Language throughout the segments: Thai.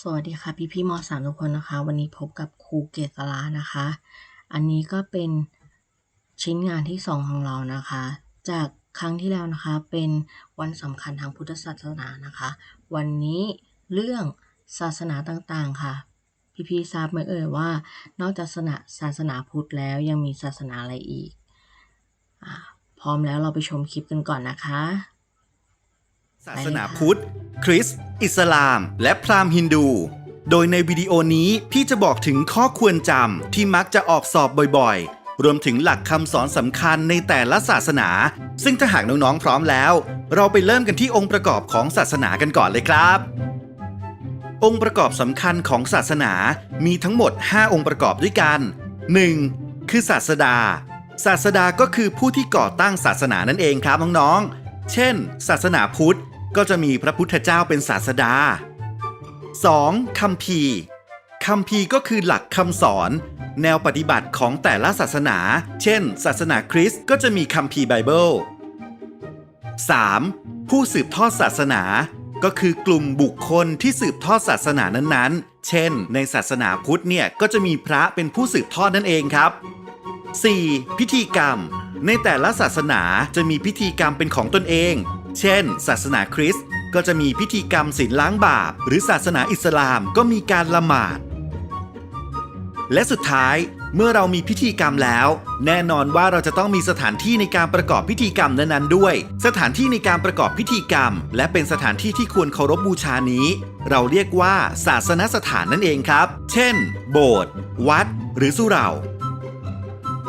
สวัสดีค่ะพี่พี่มสามทุกคนนะคะ วันนี้พบกับครูเกษรานะคะ อันนี้ก็เป็นชิ้นงานที่สองของเรานะคะ จากครั้งที่แล้วนะคะเป็นวันสำคัญทางพุทธศาสนานะคะ วันนี้เรื่องศาสนาต่างๆค่ะ พี่พี่ทราบไหมเอ่ยว่า นอกจากศาสนาศาสนาพุทธแล้วยังมีศาสนาอะไรอีกอพร้อมแล้วเราไปชมคลิปกันก่อนนะคะ ศาสนาพุทธ คริสต์อิสลาม และพราหมณ์ฮินดู โดยในวิดีโอนี้พี่จะบอกถึงข้อควรจำที่มักจะออกสอบบ่อยๆ รวมถึงหลักคำสอนสำคัญในแต่ละศาสนา ซึ่งถ้าหากน้องๆพร้อมแล้ว เราไปเริ่มกันที่องค์ประกอบของศาสนากันก่อนเลยครับ องค์ประกอบสำคัญของศาสนามีทั้งหมด 5 องค์ประกอบด้วยกัน 1. คือศาสดา ศาสดาก็คือผู้ที่ก่อตั้งศาสนานั่นเองครับน้องๆ เช่น ศาสนาพุทธ ก็จะมีพระพุทธเจ้าเป็นศาสดา 2. คัมภีร์คัมภีร์ก็คือหลักคำสอน แนวปฏิบัติของแต่ละศาสนา เช่น ศาสนาคริสต์ก็จะมีคัมภีร์ไบเบิล 3. ผู้สืบทอดศาสนา ก็คือกลุ่มบุคคลที่สืบทอดศาสนานั้นๆ เช่น ในศาสนาพุทธเนี่ยก็จะมีพระเป็นผู้สืบทอดนั่นเองครับ 4. พิธีกรรม ในแต่ละศาสนาจะมีพิธีกรรมเป็นของตนเอง เช่น ศาสนาคริสต์ก็จะมีพิธีกรรมศีลล้างบาป หรือศาสนาอิสลามก็มีการละหมาด และสุดท้ายเมื่อเรามีพิธีกรรมแล้ว แน่นอนว่าเราจะต้องมีสถานที่ในการประกอบพิธีกรรมนั้นๆด้วย สถานที่ในการประกอบพิธีกรรม และเป็นสถานที่ที่ควรเคารพบูชานี้ เราเรียกว่าศาสนสถานนั่นเองครับ เช่น โบสถ์วัด หรือสุเหร่า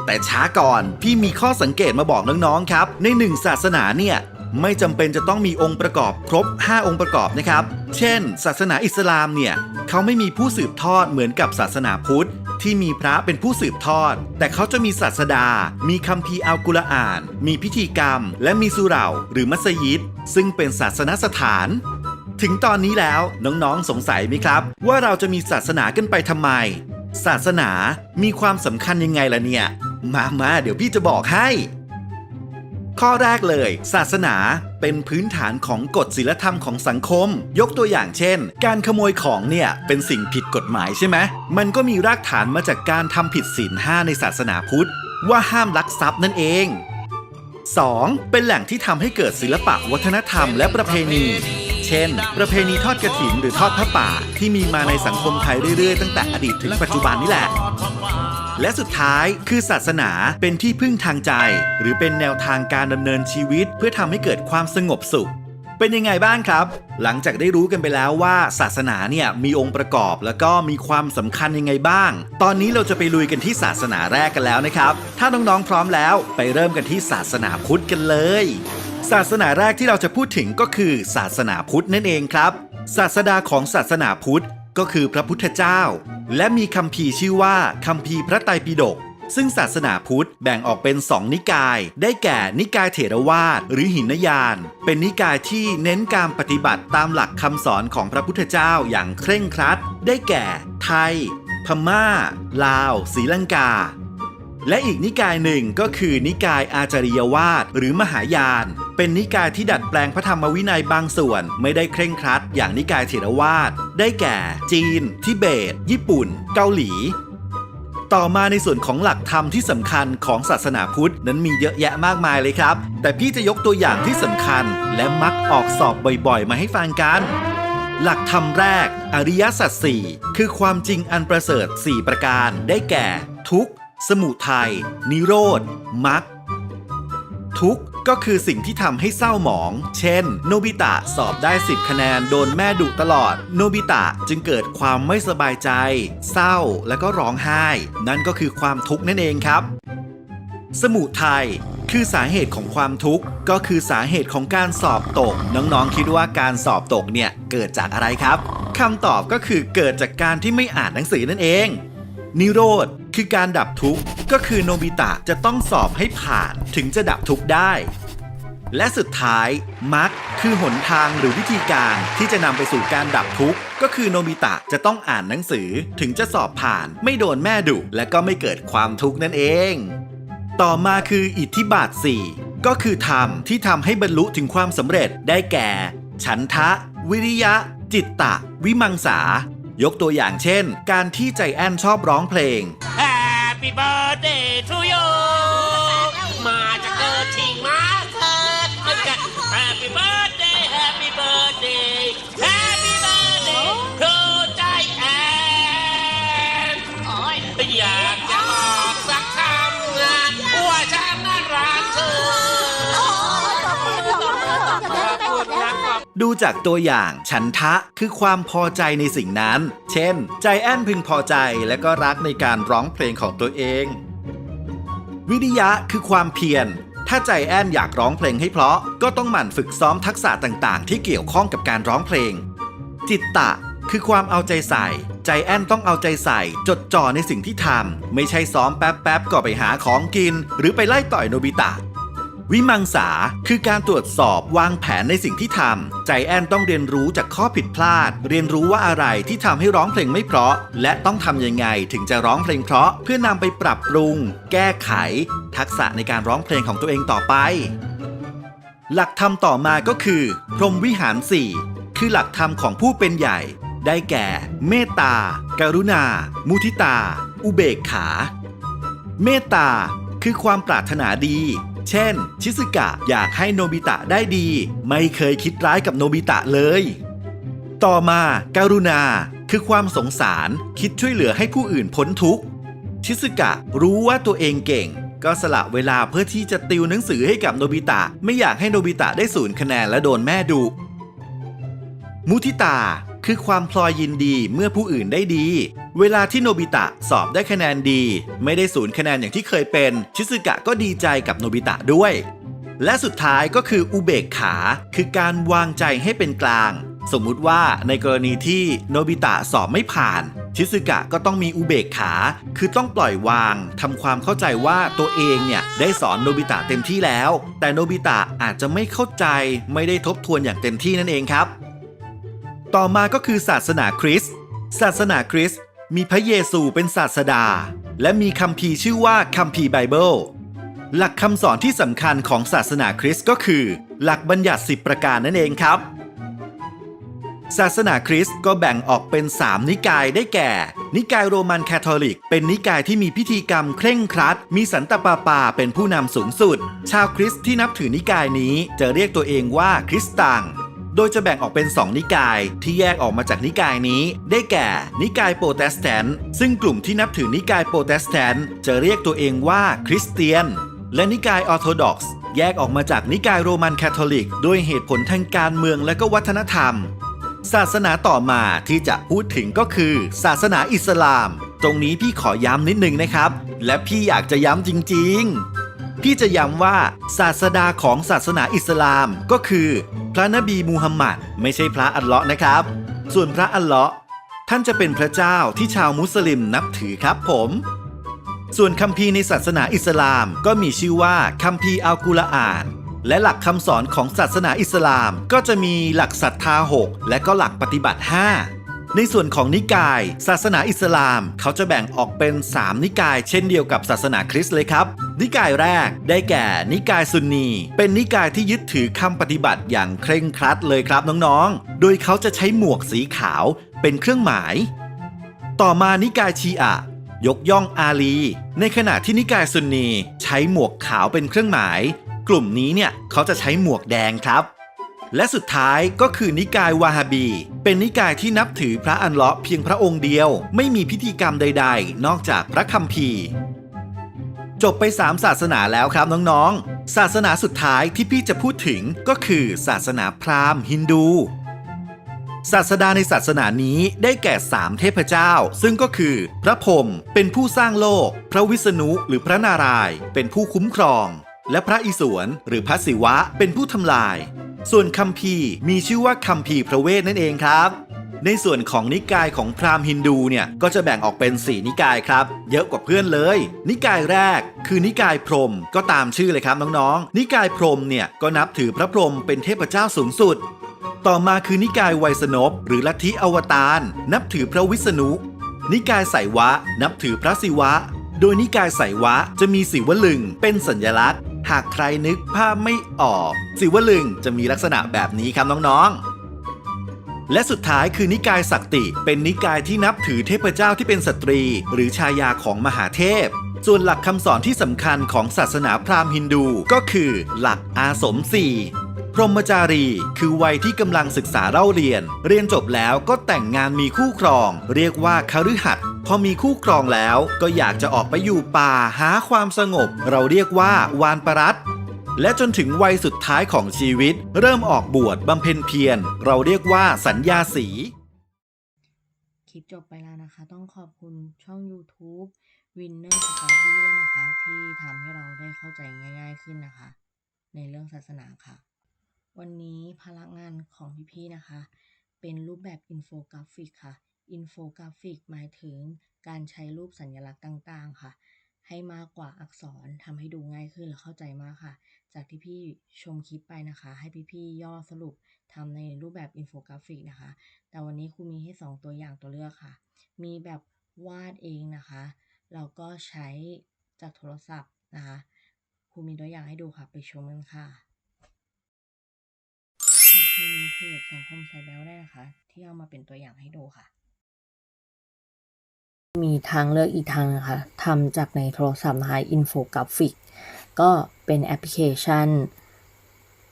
แต่ช้าก่อนพี่มีข้อสังเกตมาบอกน้องๆครับ ในหนึ่งศาสนาเนี่ย ไม่จำเป็นจะต้องมีองค์ประกอบครบ 5 องค์ประกอบนะครับ เช่น ศาสนาอิสลามเนี่ยเขาไม่มีผู้สืบทอดเหมือนกับศาสนาพุทธ ที่มีพระเป็นผู้สืบทอด แต่เขาจะมีศาสดา มีคัมภีร์อัลกุรอาน มีพิธีกรรม และมีสุเหร่าหรือมัสยิด ซึ่งเป็นศาสนสถาน ถึงตอนนี้แล้วน้องๆสงสัยไหมครับ ว่าเราจะมีศาสนากันไปทำไม ศาสนามีความสำคัญยังไงล่ะเนี่ย มามาเดี๋ยวพี่จะบอกให้ ข้อแรกเลย ศาสนาเป็นพื้นฐานของกฎศีลธรรมของสังคม ยกตัวอย่างเช่น การขโมยของเนี่ยเป็นสิ่งผิดกฎหมายใช่ไหมมันก็มีรากฐานมาจากการทำผิดศีลห้าในศาสนาพุทธ ว่าห้ามลักทรัพย์นั่นเอง 2. เป็นแหล่งที่ทำให้เกิดศิลปะวัฒนธรรมและประเพณี เช่น ประเพณีทอดกระถินหรือทอดพระป่า ที่มีมาในสังคมไทยเรื่อยๆ ตั้งแต่อดีตถึงปัจจุบันนี่แหละ และสุดท้ายคือศาสนาเป็นที่พึ่งทางใจ หรือเป็นแนวทางการดำเนินชีวิต เพื่อทำให้เกิดความสงบสุขเป็นยังไงบ้างครับ หลังจากได้รู้กันไปแล้วว่าศาสนาเนี่ยมีองค์ประกอบแล้วก็มีความสำคัญยังไงบ้าง ตอนนี้เราจะไปลุยกันที่ศาสนาแรกกันแล้วนะครับ ถ้าน้องๆพร้อมแล้ว ไปเริ่มกันที่ศาสนาพุทธกันเลย ศาสนาแรกที่เราจะพูดถึงก็คือศาสนาพุทธนั่นเองครับ ศาสดาของศาสนาพุทธก็คือพระพุทธเจ้า และมีคัมภีร์ชื่อว่าคัมภีร์พระไตรปิฎกซึ่งศาสนาพุทธแบ่งออกเป็นสองนิกาย ได้แก่นิกายเถรวาทหรือหินยาน เป็นนิกายที่เน้นการปฏิบัติตามหลักคำสอนของพระพุทธเจ้าอย่างเคร่งครัด ได้แก่ ไทย พม่า ลาวศรีลังกา และอีกนิกายหนึ่งก็คือนิกายอาจาริยวาทหรือมหายาน เป็นนิกายที่ดัดแปลงพระธรรมวินัยบางส่วนไม่ได้เคร่งครัด อย่างนิกายเถรวาท ได้แก่ จีน ทิเบต ญี่ปุ่น เกาหลี ต่อมาในส่วนของหลักธรรมที่สำคัญของศาสนาพุทธนั้นมีเยอะแยะมากมายเลยครับ แต่พี่จะยกตัวอย่างที่สำคัญ และมักออกสอบบ่อยๆ มาให้ฟังกันหลักธรรมแรก อริยสัจสี่คือความจริงอันประเสริฐ 4 ประการ ได้แก่ ทุกข์ สมุทัย นิโรธมรรคทุกข์ ก็คือสิ่งที่ทำให้เศร้าหมอง เช่น โนบิตะสอบได้ 10 คะแนนโดนแม่ดุตลอด โนบิตะจึงเกิดความไม่สบายใจ เศร้าแล้วก็ร้องไห้ นั่นก็คือความทุกข์นั่นเองครับ สมุทัยคือสาเหตุของความทุกข์ก็คือสาเหตุของการสอบตก น้องๆคิดว่าการสอบตกเนี่ยเกิดจากอะไรครับคำตอบก็คือเกิดจากการที่ไม่อ่านหนังสือนั่นเอง นิโรธ คือการดับทุกข์ก็คือโนบิตะจะต้องสอบให้ผ่านถึงจะดับทุกข์ได้ และสุดท้ายมรรคคือหนทางหรือวิธีการที่จะนำไปสู่การดับทุกข์ก็คือโนบิตะจะต้องอ่านหนังสือถึงจะสอบผ่าน ไม่โดนแม่ดุและก็ไม่เกิดความทุกข์นั่นเอง ต่อมาคืออิทธิบาท 4 ก็คือธรรมที่ทำให้บรรลุถึงความสำเร็จได้แก่ ฉันทะ วิริยะ จิตตะ วิมังสา ยกตัวอย่างเช่น การที่ใจแอนชอบร้องเพลง Happy birthday to you ดูจากตัวอย่าง ฉันทะคือความพอใจในสิ่งนั้น เช่น ใจแอนพึงพอใจและก็รักในการร้องเพลงของตัวเอง วิริยะคือความเพียร ถ้าใจแอนอยากร้องเพลงให้เพราะ ก็ต้องหมั่นฝึกซ้อมทักษะต่างๆ ที่เกี่ยวข้องกับการร้องเพลง จิตตะคือความเอาใจใส่ ใจแอนต้องเอาใจใส่ จดจ่อในสิ่งที่ทำไม่ใช่ซ้อมแป๊บๆก็ไปหาของกิน หรือไปไล่ต่อยโนบิตะ วิมังสาคือการตรวจสอบวางแผนในสิ่งที่ทำใจแอนต้องเรียนรู้จากข้อผิดพลาด เรียนรู้ว่าอะไรที่ทำให้ร้องเพลงไม่เพราะ และต้องทำยังไงถึงจะร้องเพลงเพราะ เพื่อนำไปปรับปรุง แก้ไข ทักษะในการร้องเพลงของตัวเองต่อไป หลักธรรมต่อมาก็คือ พรหมวิหาร4คือหลักธรรมของผู้เป็นใหญ่ ได้แก่ เมตตากรุณา มุทิตา อุเบกขา เมตตาคือความปรารถนาดี เช่น ชิซึกะอยากให้โนบิตะได้ดี ไม่เคยคิดร้ายกับโนบิตะเลย ต่อมาการุณาคือความสงสารคิดช่วยเหลือให้ผู้อื่นพ้นทุกข์ ชิซึกะรู้ว่าตัวเองเก่ง ก็สละเวลาเพื่อที่จะติวหนังสือให้กับโนบิตะ ไม่อยากให้โนบิตะได้ศูนย์คะแนนและโดนแม่ดุมุทิตา คือความพลอยยินดีเมื่อผู้อื่นได้ดี เวลาที่โนบิตะสอบได้คะแนนดี ไม่ได้ศูนย์คะแนนอย่างที่เคยเป็น ชิซึกะก็ดีใจกับโนบิตะด้วย และสุดท้ายก็คืออุเบกขา คือการวางใจให้เป็นกลาง สมมุติว่าในกรณีที่โนบิตะสอบไม่ผ่าน ชิซึกะก็ต้องมีอุเบกขา คือต้องปล่อยวางทำความเข้าใจว่าตัวเองเนี่ยได้สอนโนบิตะเต็มที่แล้ว แต่โนบิตะอาจจะไม่เข้าใจไม่ได้ทบทวนอย่างเต็มที่นั่นเองครับ ต่อมาก็คือศาสนาคริสต์ศาสนาคริสต์มีพระเยซูเป็นศาสดา และมีคัมภีร์ชื่อว่าคัมภีร์ไบเบิลหลักคำสอนที่สำคัญของศาสนาคริสต์ก็คือ หลักบัญญัติ 10 ประการนั่นเองครับ ศาสนาคริสต์ก็แบ่งออกเป็น 3 นิกายได้แก่ นิกายโรมันคาทอลิก เป็นนิกายที่มีพิธีกรรมเคร่งครัด มีสันตปาปาเป็นผู้นำสูงสุด ชาวคริสต์ที่นับถือนิกายนี้จะเรียกตัวเองว่าคริสตัง โดยจะแบ่งออกเป็น 2 นิกายที่แยกออกมาจากนิกายนี้ ได้แก่ นิกายโปรเตสแตนต์ซึ่งกลุ่มที่นับถือนิกายโปรเตสแตนต์จะเรียกตัวเองว่าคริสเตียน และนิกายออร์โธดอกซ์แยกออกมาจากนิกายโรมันคาทอลิกด้วยเหตุผลทางการเมืองและก็วัฒนธรรม ศาสนาต่อมาที่จะพูดถึงก็คือ ศาสนาอิสลาม ตรงนี้พี่ขอย้ำนิดนึงนะครับ และพี่อยากจะย้ำจริง ๆ พี่จะย้ำว่าศาสดาของศาสนาอิสลามก็คือ พระนบีมูฮัมหมัดไม่ใช่พระอัลเลาะห์นะครับ ส่วนพระอัลเลาะห์ท่านจะเป็นพระเจ้าที่ชาวมุสลิมนับถือครับผม ส่วนคัมภีร์ในศาสนาอิสลามก็มีชื่อว่าคัมภีร์อัลกุรอาน และหลักคำสอนของศาสนาอิสลามก็จะมีหลักศรัทธา 6 และก็หลักปฏิบัติ 5 ในส่วนของนิกาย ศาสนาอิสลามเขาจะแบ่งออกเป็น 3 นิกาย เช่นเดียวกับศาสนาคริสต์เลยครับ นิกายแรก ได้แก่นิกายซุนนี เป็นนิกายที่ยึดถือคำปฏิบัติอย่างเคร่งครัดเลยครับน้องๆ โดยเขาจะใช้หมวกสีขาวเป็นเครื่องหมาย ต่อมานิกายชีอะ ยกย่องอาลี ในขณะที่นิกายซุนนีใช้หมวกขาวเป็นเครื่องหมาย กลุ่มนี้เนี่ยเขาจะใช้หมวกแดงครับและสุดท้ายก็คือนิกายวาฮาบี เป็นนิกายที่นับถือพระอันเลาะห์เพียงพระองค์เดียว ไม่มีพิธีกรรมใด ๆ นอกจากพระคัมภีร์ จบไป 3 ศาสนาแล้วครับน้องๆ ศาสนาสุดท้ายที่พี่จะพูดถึงก็คือศาสนาพราหมณ์ฮินดู ศาสดาในศาสนานี้ได้แก่3เทพเจ้า ซึ่งก็คือ พระพรหมเป็นผู้สร้างโลก พระวิษณุหรือพระนารายณ์เป็นผู้คุ้มครอง และพระอิศวรหรือพระศิวะเป็นผู้ทำลาย ส่วนคัมภีร์มีชื่อว่าคัมภีร์พระเวทนั่นเองครับ ในส่วนของนิกายของพราหมณ์ฮินดูเนี่ยก็จะแบ่งออกเป็น 4 นิกายครับ เยอะกว่าเพื่อนเลย นิกายแรกคือนิกายพรหมก็ตามชื่อเลยครับน้องๆ นิกายพรหมเนี่ยก็นับถือพระพรหมเป็นเทพเจ้าสูงสุด ต่อมาคือนิกายไวยสนพหรือลัทธิอวตาร นับถือพระวิษณุ นิกายไสยวะ นับถือพระศิวะ โดยนิกายไสยวะจะมีสีวลึงเป็นสัญลักษณ์ หากใครนึกภาพไม่ออกสีวลึงจะมีลักษณะแบบนี้ครับน้องๆ และสุดท้ายคือนิกายศักติ เป็นนิกายที่นับถือเทพเจ้าที่เป็นสตรี หรือชายาของมหาเทพ ส่วนหลักคำสอนที่สำคัญของศาสนาพราหมณ์ฮินดูก็คือ หลักอาสมสี่พรหมจารีคือวัยที่กำลังศึกษาเล่าเรียน เรียนจบแล้วก็แต่งงานมีคู่ครอง เรียกว่าคฤหัสถ์พอมีคู่ครองแล้วก็อยากจะออกไปอยู่ป่าหาความสงบ เราเรียกว่าวานปรัต และจนถึงวัยสุดท้ายของชีวิต เริ่มออกบวชบำเพ็ญเพียร เราเรียกว่าสัญญาสี คลิปจบไปแล้วนะคะ ต้องขอบคุณช่อง YouTube Winner Study ด้วยนะคะ ที่ทำให้เราได้เข้าใจง่าย ๆขึ้นนะคะ ในเรื่องศาสนาค่ะ วันนี้พลังงานของพี่ๆนะคะ เป็นรูปแบบอินโฟกราฟิกค่ะ อินโฟกราฟิกหมายถึงการใช้รูปสัญลักษณ์ต่าง ๆ ค่ะ ให้มากกว่าอักษรทำให้ดูง่ายขึ้นและเข้าใจมากค่ะ จากที่พี่ชมคลิปไปนะคะ ให้พี่ๆย่อสรุปทำในรูปแบบอินโฟกราฟิกนะคะ แต่วันนี้ครูมีให้ 2 ตัวอย่างตัวเลือกค่ะ มีแบบวาดเองนะคะเราก็ใช้จากโทรศัพท์นะคะครูมีตัวอย่างให้ดูค่ะ ไปชมกันค่ะขอบคุณเพจสังคมไซแบลได้นะคะ ที่เอามาเป็นตัวอย่างให้ดูค่ะ มีทางเลือกอีกทางนะคะทำจากในโทรศัพท์นะคะอินโฟกราฟิก ก็เป็นแอปพลิเคชัน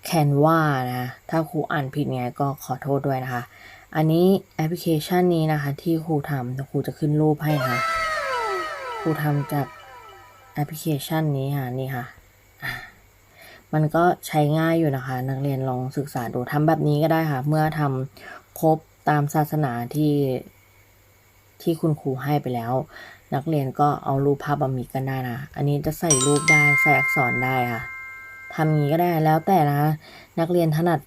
Canva นะ ถ้าครูอ่านผิดเนี่ยก็ขอโทษด้วยนะคะ อันนี้แอปพลิเคชันนี้นะคะ ที่ครูทำครูจะขึ้นรูปให้นะคะครูทำจากแอปพลิเคชันนี้ค่ะ นี่ค่ะอะ มันก็ใช้ง่ายอยู่นะคะ นักเรียนลองศึกษาดูทำแบบนี้ก็ได้ค่ะ เมื่อทำครบตามศาสนาที่ ที่คุณครูให้ไปแล้ว นักเรียนก็เอารูปภาพบะหมี่กันได้นะ อันนี้จะใส่รูปได้ใส่อักษรได้ค่ะทำอย่างนี้ก็ได้แล้วแต่นะ นักเรียนถนัด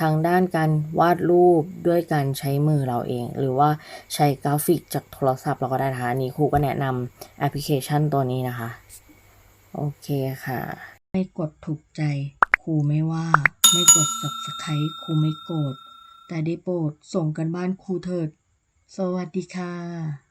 ทางด้านการวาดรูปด้วยการใช้มือเราเอง หรือว่าใช้กราฟิกจากโทรศัพท์เราก็ได้นะคะนนี้ครูก็แนะนำแอปพลิเคชันตัวนี้นะคะ โอเคค่ะ ไม่กดถูกใจครูไม่ว่า ไม่กด subscribe ครูไม่โกรธแต่ได้โปรดส่งกันบ้านครูเถิด สวัสดีค่ะ